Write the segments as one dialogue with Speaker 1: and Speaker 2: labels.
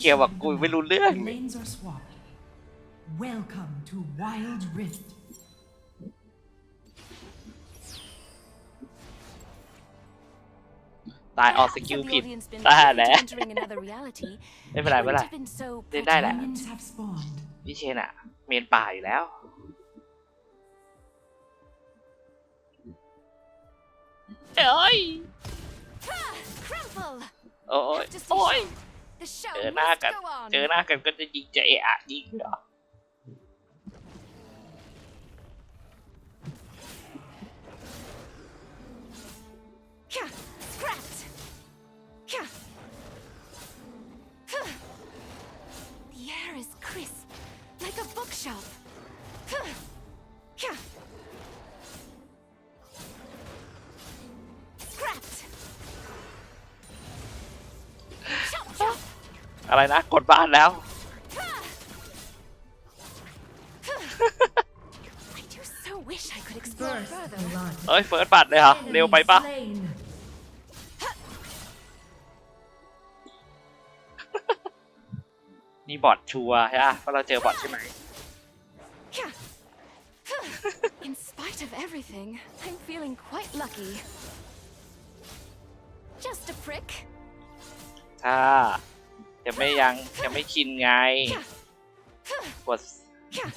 Speaker 1: เกียวบอก
Speaker 2: of
Speaker 1: กู
Speaker 2: the
Speaker 1: ไม่รู้
Speaker 2: map.
Speaker 1: เรื่อง
Speaker 2: Lanes are swapped. Welcome to Wild Rift.
Speaker 1: ตายออกสกิล
Speaker 3: Perhaps the
Speaker 1: ผิด
Speaker 3: Oblivion's been
Speaker 1: ตาย
Speaker 3: prone
Speaker 1: แล้
Speaker 3: to
Speaker 1: ว
Speaker 3: entering another reality.
Speaker 1: ไม่เป็นไร
Speaker 3: It
Speaker 1: ไม่เป็นไร
Speaker 3: wouldn't have been so
Speaker 1: เล่นได้แหละ
Speaker 2: Minions have spawned.
Speaker 1: พี่เชนอะเมนป่าอยู่แล้ว เอ้ย
Speaker 3: Ah, Crumple!
Speaker 1: โอ้ย
Speaker 3: Just
Speaker 1: โอ้ย
Speaker 3: The show
Speaker 1: เจอหน้ากัน เจอหน้ากันก็จะยิงจะเอะอะยิงเหรอ อะไรนะ กดบ้านแล้ว
Speaker 3: Huh. I do so wish I could explore
Speaker 2: First
Speaker 3: further.
Speaker 2: blood.
Speaker 1: เอ้ยเฟิร์สบัตรเลยเหรอ เร็วไปปะ
Speaker 2: Enemy slain.
Speaker 1: นี่บอทชัวร์ใช่ปะเพราะเราเจอบอทใช่ไหม
Speaker 3: Yeah. In spite of everything, I'm feeling quite lucky. Just a prick.
Speaker 1: ถ้า จะไม่ยังจะไม่ชินไง กด
Speaker 3: Yeah.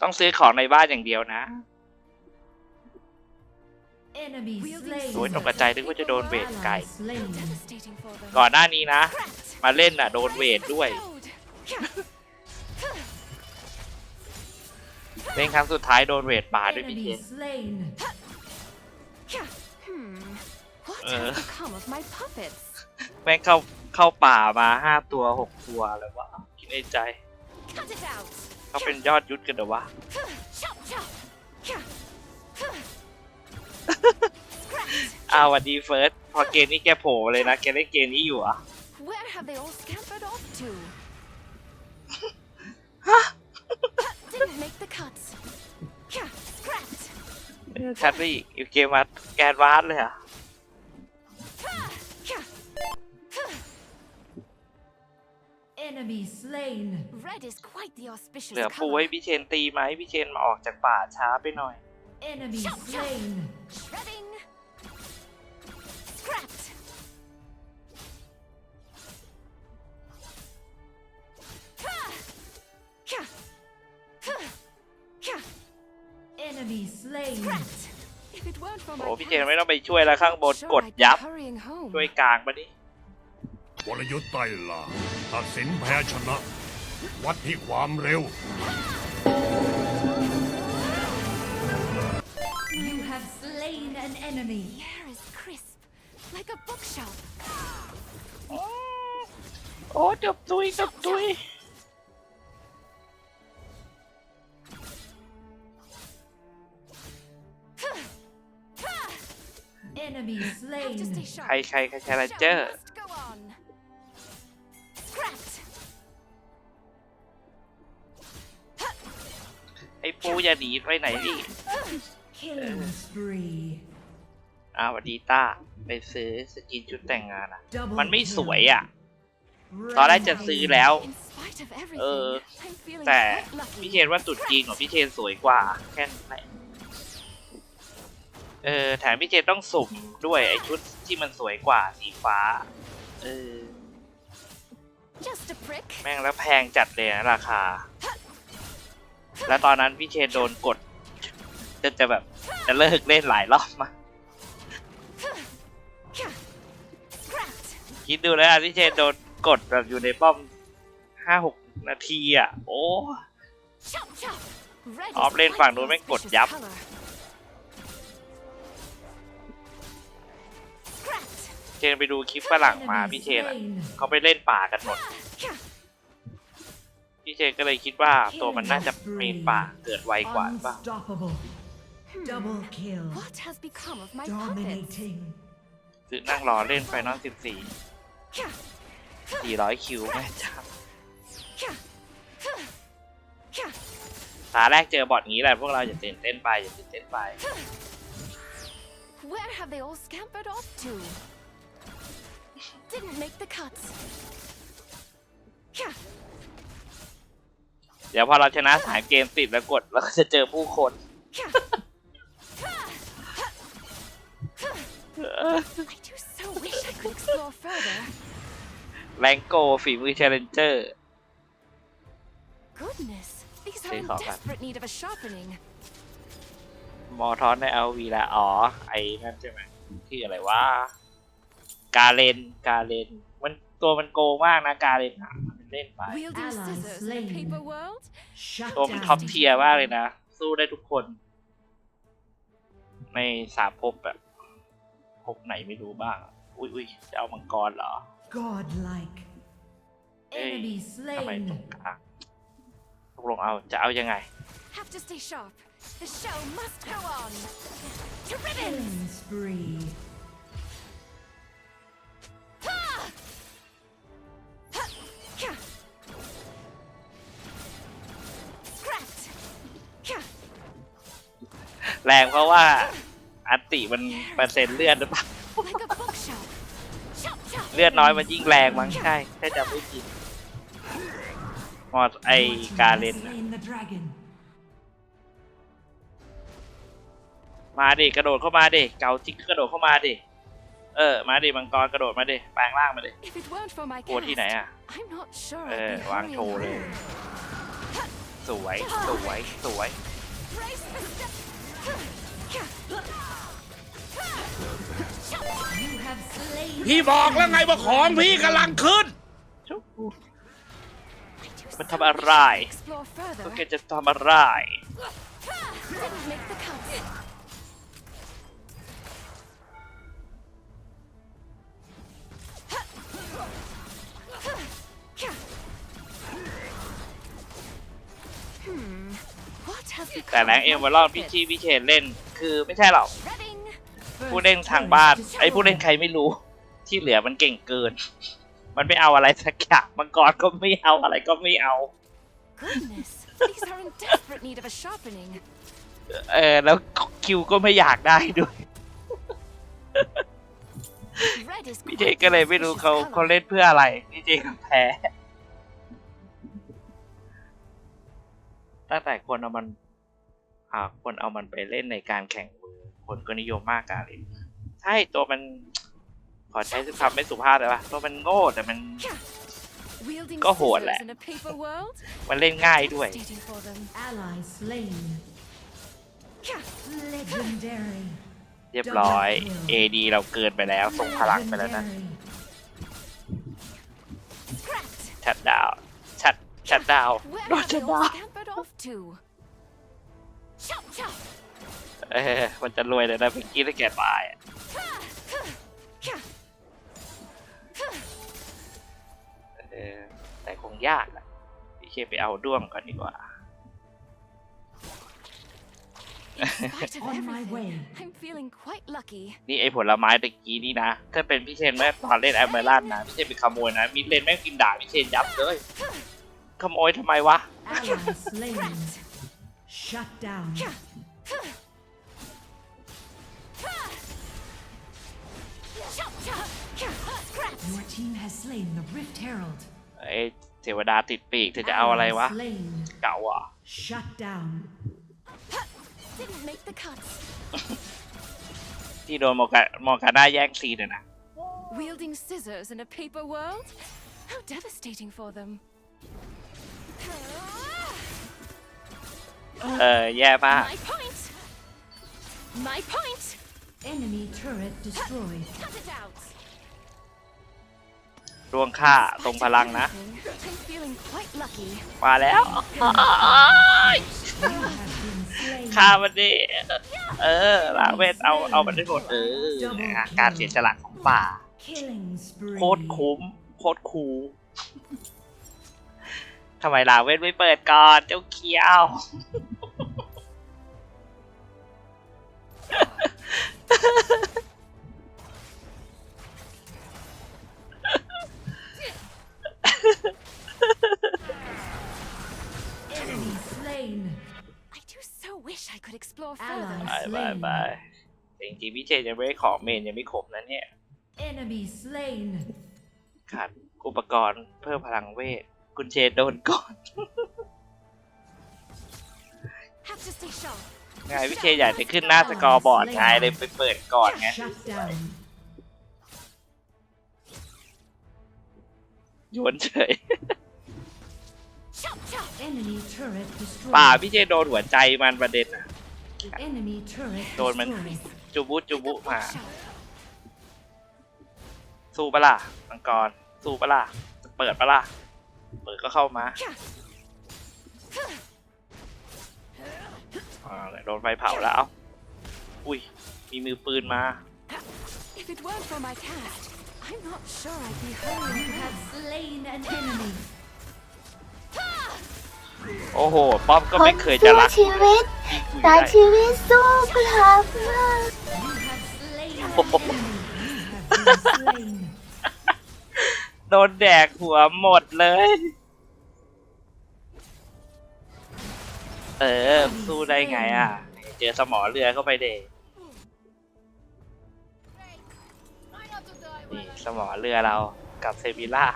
Speaker 1: ต้องซื้อของในบ้านอย่างเดียวนะ
Speaker 2: Enemy slain.
Speaker 1: โอ้ยตกใจนึกว่าจะโดนเวทไก่
Speaker 2: Ally slain.
Speaker 3: Devastating for them.
Speaker 1: ก่อนหน้านี้นะ
Speaker 3: Scrat.
Speaker 1: มาเล่นอะ โดนเวทด้วย
Speaker 3: Load. Yeah.
Speaker 1: เล่นครั้งสุดท้ายโดนเวทป่าด้วยพี่เช
Speaker 2: Enemy
Speaker 1: น
Speaker 2: slain.
Speaker 3: Yeah. Hmm. What
Speaker 1: Uh.
Speaker 3: has become of my puppets?
Speaker 1: แม่งเข้าเข้าป่ามาห้าตัวหกตัวเลยวะคิดในใจ
Speaker 3: Cut it out.
Speaker 1: เขาเป็นยอดยุทธกันเหรอวะ
Speaker 3: Chop chop. Yeah. Scrat.
Speaker 1: อ้าวสวัสดีเฟิร์สพอเกมนี้แกโผล่มาเลยนะแกเล่นเกมนี้อยู่เหรอะ
Speaker 3: Where have they all scampered off to? Didn't make the cuts. Yeah, scrat.
Speaker 1: ชัดรี่อีกเกมมาแกนวาร์ดเลยเหรอะ
Speaker 2: Enemy slain.
Speaker 3: Red is quite the auspicious
Speaker 1: เหลือปู
Speaker 3: color.
Speaker 1: ให้พี่เชนตีไหมพี่เชนมาออกจากป่าช้าไปหน่อย
Speaker 2: Enemy
Speaker 3: Chop, chop.
Speaker 2: slain.
Speaker 3: Shredding. Scrat. Yeah. Yeah.
Speaker 2: Enemy slain.
Speaker 3: Scrat. If it weren't for
Speaker 1: โอ้
Speaker 3: my
Speaker 1: พี่เชน
Speaker 3: past,
Speaker 1: ไม่ต้องไปช่วยแล้วข้างบน
Speaker 3: sure
Speaker 1: กด
Speaker 3: I'd be
Speaker 1: ยับ
Speaker 3: hurrying home.
Speaker 1: ช่วยกลางมาดิ
Speaker 4: วรยุทธ์ไต้ล่าตัดสินแพ้ชนะ วัดที่ความเร็ว
Speaker 2: You have slain an enemy.
Speaker 3: The air is crisp, like a bookshelf.
Speaker 1: โอ้จบตุยจบตุย
Speaker 2: Enemy
Speaker 3: Have to
Speaker 2: slain.
Speaker 3: stay sharp.
Speaker 1: ใครใครใครชาเลนเจอ
Speaker 3: Show
Speaker 1: ร์ ไอ้ปูอย่าหนีไปไหนดิ
Speaker 2: Killing spree.
Speaker 1: อ้าวสวัสดีต้าไปซื้อสกินชุดแต่งงานอะ
Speaker 2: Double
Speaker 1: มันไม่สวยอะ
Speaker 2: kill.
Speaker 1: ตอนแรกจะซื้อแล้ว
Speaker 3: In spite of everything,
Speaker 1: Uh,
Speaker 3: I'm feeling
Speaker 1: แต่
Speaker 3: quite
Speaker 1: พี่
Speaker 3: lucky.
Speaker 1: เชนว่าตุดจีนของพี่เชนสวยกว่า แค่นั้นแหละเออแถมพี่เชนต้องสุ่มด้วยไอ้ชุดที่มันสวยกว่าสีฟ้า เออ
Speaker 3: Just a prick.
Speaker 1: แม่งแล้วแพงจัดเลยนะราคา แล้วตอนนั้นพี่เชนโดนกดจะจะแบบจะเลิกเล่นหลายรอบมาคิดดูแล้วอะพี่เชนโดนกดแบบอยู่ในป้อมห้าหกนาทีอะ โอ้ออฟเล่นฝั่ง
Speaker 3: the
Speaker 1: นู้นไม่กดยับเชนไปดูคลิปฝรั่งมาพี่เชนอะเขาไปเล่นป่ากันหมด พี่เชนก็เลยคิดว่าตัวมันน่าจะเมนป่าเกิดไวกว่าหรือเปล่า
Speaker 2: Unstoppable. Double kill.
Speaker 3: What has become of my puppets?
Speaker 2: Dominating.
Speaker 1: คือนั่งรอเล่นไฟนอลสิบสี่
Speaker 3: Yeah.
Speaker 1: สี่ร้อยคิวแม่จ้า
Speaker 3: Yeah. Yeah.
Speaker 1: ตาแรกเจอบอทงี้แหละพวกเราอย่าตื่นเต้นไปอย่าตื่นเต้นไป
Speaker 3: Where have they all scampered off to? Didn't make the cuts. Yeah.
Speaker 1: เดี๋ยวพอเราชนะสามเกมติดแล้วกดเราก็จะเจอผู้คน
Speaker 3: Yeah. I do so wish I could explore further.
Speaker 1: แรงโกฝีมือ Challenger
Speaker 3: Goodness, these are
Speaker 1: Say
Speaker 3: in
Speaker 1: hot, man.
Speaker 3: desperate need of a sharpening.
Speaker 1: มอทอนใน LV แล้วอ๋อ ไอ้นั่นใช่ไหมที่อะไรวะกาเลนกาเลน มันตัวมันโกงมากนะกาเลนอะมัน เล่นไป
Speaker 3: Wielding
Speaker 2: Allies
Speaker 3: scissors in a
Speaker 2: slain.
Speaker 3: paper world?
Speaker 2: Shut
Speaker 1: ตัวมันท็อป
Speaker 2: down.
Speaker 1: เทียร์มากเลยนะ สู้ได้ทุกคน ในสามภพแบบภพไหนไม่รู้บ้าง อุ้ยอุ้ยจะเอามังกรเหรอ
Speaker 2: Godlike.
Speaker 1: Hey,
Speaker 2: Enemy
Speaker 1: ทำไมตรง
Speaker 2: slain.
Speaker 1: กลางตกลงเอาจะเอายังไง
Speaker 3: Have to stay sharp. The show must go on. To ribbons!
Speaker 2: Killing spree.
Speaker 1: แรงเพราะว่าอันติมันเปอร์เซ็นต์เลือดหรือเปล่า
Speaker 3: Like a bookshelf. Chop, chop.
Speaker 1: เลือดน้อยมันยิ่งแรงมั้งใช่ถ้าจำไม่ผิดมอดไอ
Speaker 2: Your team
Speaker 1: กา
Speaker 2: has
Speaker 1: เลนน่ะ
Speaker 2: slain the dragon.
Speaker 1: มาดิกระโดดเข้ามาดิเกาจิกกระโดดเข้ามาดิเออมาดิมังกรกระโดดมาดิแปลงร่างมาดิ
Speaker 3: If it weren't for my
Speaker 1: กลัวที่ไหน
Speaker 3: cast,
Speaker 1: อะ
Speaker 3: I'm not sure
Speaker 1: เอ
Speaker 3: I'd
Speaker 1: อ
Speaker 3: be
Speaker 1: วาง
Speaker 3: hurrying
Speaker 1: โชว์เลย
Speaker 3: home.
Speaker 1: สวยสวยสวย
Speaker 3: Brace the step.
Speaker 5: พี่บอกแล้วไงว่าของพี่กำลังขึ้น
Speaker 1: ชุบ
Speaker 3: I do
Speaker 1: But
Speaker 3: so
Speaker 1: how about
Speaker 3: wish I could
Speaker 1: Rai?
Speaker 3: Explore
Speaker 1: พว
Speaker 3: further.
Speaker 1: กแกจะทำอะไร
Speaker 3: Didn't make the cut. Hmm. What has
Speaker 1: แต่
Speaker 3: become
Speaker 1: แรง
Speaker 3: of
Speaker 1: เอ็ม
Speaker 3: my
Speaker 1: วอลลอนพี่
Speaker 3: outfit?
Speaker 1: ชีพี่เชนเล่น คือไม่ใช่หรอก
Speaker 3: Reading.
Speaker 1: ผู้เล่นทางบ้าน ไอ้ผู้เล่นใครไม่รู้ ที่เหลือมันเก่งเกิน มันไม่เอาอะไรสักอย่างมังกรก็ไม่เอาอะไรก็ไม่เอา
Speaker 3: Goodness, these are in desperate need of a sharpening.
Speaker 1: เออแล้วคิวก็ไม่อยากได้ด้วย
Speaker 3: Red is
Speaker 1: พี่เจ
Speaker 3: quite
Speaker 1: ก็เลยไม่รู้
Speaker 3: suspicious
Speaker 1: เขา
Speaker 3: color.
Speaker 1: เขาเล่นเพื่ออะไร พี่เจก็แพ้ ตั้งแต่คนเอามัน อ่าคนเอามันไปเล่นในการแข่งมือ คนก็นิยมมากการเล่นใช่ตัวมัน ขอใช้คำไม่สุภาพเลยว่าตัวมันโง่แต่มัน ก็โหดแหละ มันเล่นง่ายด้วย เรียบร้อย AD เราเกินไปแล้วส่งพลังไปแล้วนะชัดดาวชัดชัดดาวโดนชัดดาว เออมันจะรวยเลยนะเมื่อกี้ถ้าแกตายอะเออแต่คงยากแหละพี่เคไปเอาด้วงก่อนดีกว่า
Speaker 3: In spite of
Speaker 2: On my
Speaker 3: everything,
Speaker 2: way.
Speaker 3: I'm feeling quite lucky.
Speaker 1: นี่ไอ้ผลไม้ตะกี้นี่นะ ถ้าเป็นพี่เชนเมื่อตอนเล่นแอมเบอร์ลันนะ พี่เชนไปขโมยนะมิดเลนแม่งกินด่าพี่เชนยับเลย ขโมยทำไมวะ
Speaker 2: Ally slain. Shut down. Your team has slain the Rift Herald.
Speaker 1: ไอ้เทวดาติดปีกเธอจะเอาอะไรวะ
Speaker 2: Ally slain.
Speaker 1: เก่าอ่ะ
Speaker 2: Shut down.
Speaker 3: Didn't make the cut.
Speaker 1: ที่โดนมอร์กามอร์กาน่าแย่งซีนอะนะ
Speaker 3: Wielding scissors in a paper world? How devastating for them.
Speaker 1: เออ แย่มาก
Speaker 3: My point. My point.
Speaker 2: Enemy turret destroyed.
Speaker 3: Cut it out.
Speaker 1: ดวงค่าทรงพลังนะ
Speaker 3: Everything, I'm feeling quite lucky.
Speaker 1: มาแล้ว
Speaker 2: You have been slain.
Speaker 1: ฆ่ามันดิเออลาเวทเอาเอามันได้หมดเออนะการเสียสละของป่า
Speaker 2: Killing spree.
Speaker 1: โคตรคุ้มโคตรคูลทำไมลาเวทไม่เปิดก่อนเจ้าเคียว
Speaker 2: Enemy slain.
Speaker 3: I do so wish I could explore
Speaker 2: Ally.
Speaker 3: further.
Speaker 1: บายบายบายจริงๆพี่เจยังไม่ได้ของเมนยังไม่ครบนะเนี่ย
Speaker 2: Enemy slain.
Speaker 1: ขาดอุปกรณ์เพิ่มพลังเวท คุณเชนโดนก่อน
Speaker 3: Have to stay sharp.
Speaker 1: ไงพี่เชนอยากจะขึ้นหน้าสกอร์บอร์ดไงเลยไปเปิดก่อนไง
Speaker 2: Shut down.
Speaker 1: โยนเฉย ป่าพี่เชนโดนหัวใจมันประเด็นอะ
Speaker 2: Enemy turret
Speaker 1: โดนมัน
Speaker 2: destroyed.
Speaker 1: จุบุจุบุ
Speaker 3: Like a
Speaker 1: มา
Speaker 3: bookshelf.
Speaker 1: สู้ปะล่ะมังกร สู้ปะล่ะเปิดปะล่ะเปิดก็เข้ามา
Speaker 3: Yeah.
Speaker 1: อ่าโดนไฟเผาแล้ว อุ้ย มีมือปืนมา
Speaker 3: If it weren't for my cat, I'm not sure I'd be home.
Speaker 2: You have slain an enemy.
Speaker 1: โอ้โห ป๊อปก็
Speaker 6: ค
Speaker 1: ไม่
Speaker 6: น
Speaker 1: เคยจะ
Speaker 6: สู้
Speaker 1: รัก
Speaker 6: ชีวิต
Speaker 1: พี่คุย
Speaker 6: แต่
Speaker 1: ได้
Speaker 6: ชีวิตสู้พลังมาก
Speaker 2: You have slain an
Speaker 1: Oh.
Speaker 2: enemy. You have been slain.
Speaker 1: โดนแดกหัวหมดเลย เออ สู้ได้ไงอะ เจอสมอเรือเข้าไปเดนี่สมอเรือเรากับเซมิล่า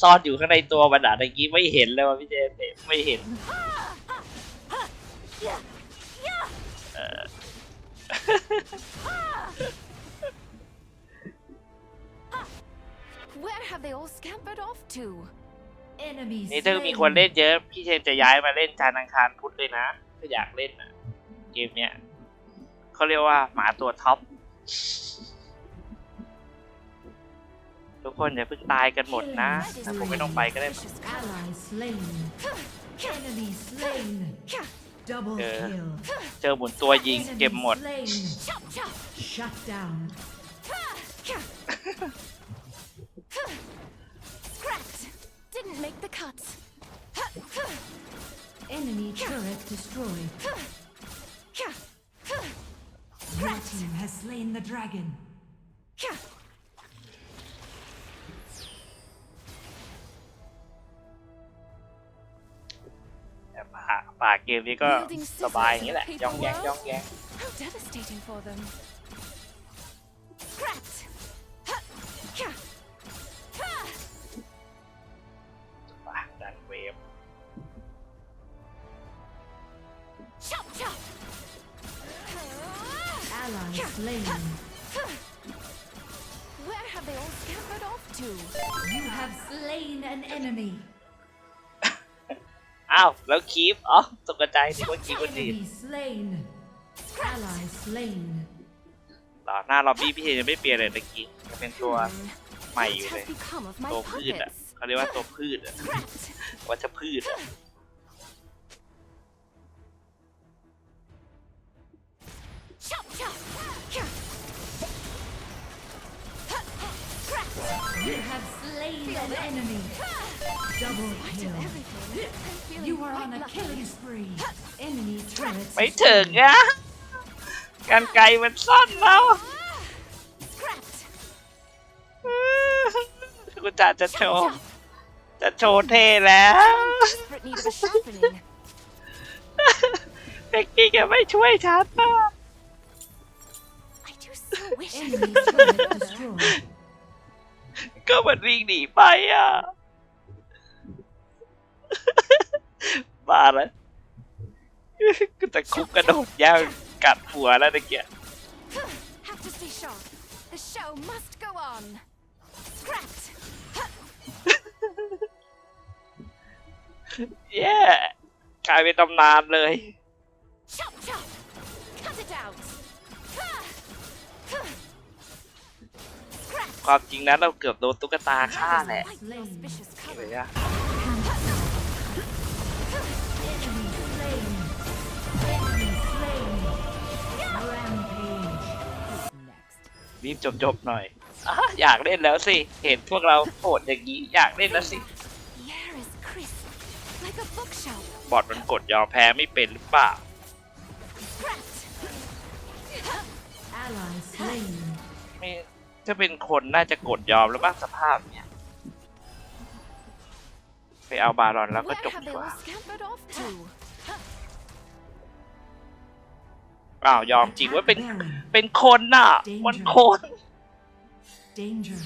Speaker 1: ซ่อนอยู่ข้างในตัวมันอะตะกี้ไม่เห็นเลยว่าพี่เจเตไม่เห็นเออ
Speaker 3: Where have they all scampered off to?
Speaker 2: Enemy
Speaker 1: นี่ถ้ามีคน
Speaker 2: slain.
Speaker 1: เล่นเยอะ พี่เชนจะย้ายมาเล่นจานทร์อังคารพุธเลยนะ ถ้าอยากเล่นอะเกมเนี้ยเขาเรียกว่าหมาตัวท็อป ทุกคนอย่าเพิ่งตายกันหมดนะแต่ผมไม่ต้องไปก็ได้
Speaker 2: เออ
Speaker 1: เจอหมุนตัวยิงเก็บหมด
Speaker 2: Enemy team has slain the dragon.
Speaker 1: ป่าป่าเกมนี้ก็
Speaker 3: Wielding
Speaker 1: สบายอ
Speaker 3: scissors
Speaker 1: ย่างนี้แหละ
Speaker 3: in a
Speaker 1: ย่องแยง
Speaker 3: paper
Speaker 1: ย่องแยง
Speaker 3: How devastating for them. Scrapped.
Speaker 1: ป่าดันเวฟ
Speaker 3: Chop chop.
Speaker 2: Ally slain.
Speaker 3: Where have they all scampered off to?
Speaker 2: You have slain an enemy.
Speaker 1: อ้าว แล้วคีฟอ๋อตกใจที่ว่าคีฟคนดี
Speaker 2: Enemy slain. Ally slain.
Speaker 1: ต่อหน้าล็อบบี้พี่เชนยังไม่เปลี่ยนเลยตะกี้ยังเป็นตัว
Speaker 3: Hmm.
Speaker 1: ใหม่
Speaker 3: What
Speaker 1: อยู่เลย
Speaker 3: has become of my
Speaker 1: ตัวพืชอะ
Speaker 3: puppets?
Speaker 1: เขาเรียกว่าตัวพืชอะ
Speaker 3: Scrapped.
Speaker 1: วัชพืชอะ
Speaker 3: Chop
Speaker 2: Slain an enemy. Double kill. You are on a killing spree. Enemy turrets.
Speaker 1: ไม่ถึงอะกันไกลมันสั้นแล้ว
Speaker 3: Scrapped.
Speaker 1: กูจะจะโชว์ จะโชว์เท่แล้ว
Speaker 3: Desperate need of a sharpening.
Speaker 1: เด็กกี้แกไม่ช่วยฉันอะ
Speaker 3: I do so wish I
Speaker 2: Enemy
Speaker 3: could.
Speaker 2: turret destroyed.
Speaker 1: ก็มันวิ่งหนีไปอะบ้าแล้วกูจะคุกกระโดดย่างกัดหัวแล้วตะเกีย
Speaker 3: Have to stay sharp. The show must go on. Scrapped.
Speaker 1: แย่กลายเป็นตำนานเลย ความจริงนั้นเราเกือบโดนตุ๊กตาฆ่าแหละ
Speaker 3: Like the auspicious
Speaker 1: เห็น
Speaker 3: color.
Speaker 1: ไหมอะ
Speaker 2: Enemy slain. Enemy slain. Rampage. Next.
Speaker 1: รีบจบๆหน่อยอะอยากเล่นแล้วสิ เห็นพวกเราโหดอย่างนี้ อยากเล่นแล้วสิ
Speaker 3: The air is crisp, like a bookshelf.
Speaker 1: บอดมันกดยอมแพ้ไม่เป็นหรือเปล่า
Speaker 3: Scrapped.
Speaker 2: Ally slain.
Speaker 1: ไม่ถ้าเป็นคนน่าจะกดยอมแล้วบ้างสภาพเนี่ย ไปเอาบารอนแล้วก็
Speaker 3: Where
Speaker 1: จบ
Speaker 3: have
Speaker 1: ดี
Speaker 3: they
Speaker 1: กว่า
Speaker 3: all scampered off to?
Speaker 1: อ้าวยอมจริงว่าเป็น
Speaker 2: Baron.
Speaker 1: เป็นคนน่ะ มันคน
Speaker 2: Danger.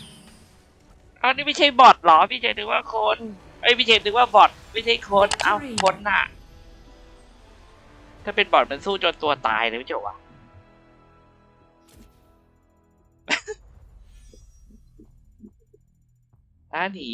Speaker 1: เอานี่ไม่ใช่บอทเหรอ พี่เจนึกว่าคนเอ้ยพี่เจนึกว่าบอทไม่ใช่คนเอ้าคนน่ะ ถ้าเป็นบอทมันสู้จนตัวตายเลยไม่จบวะ ตาหนี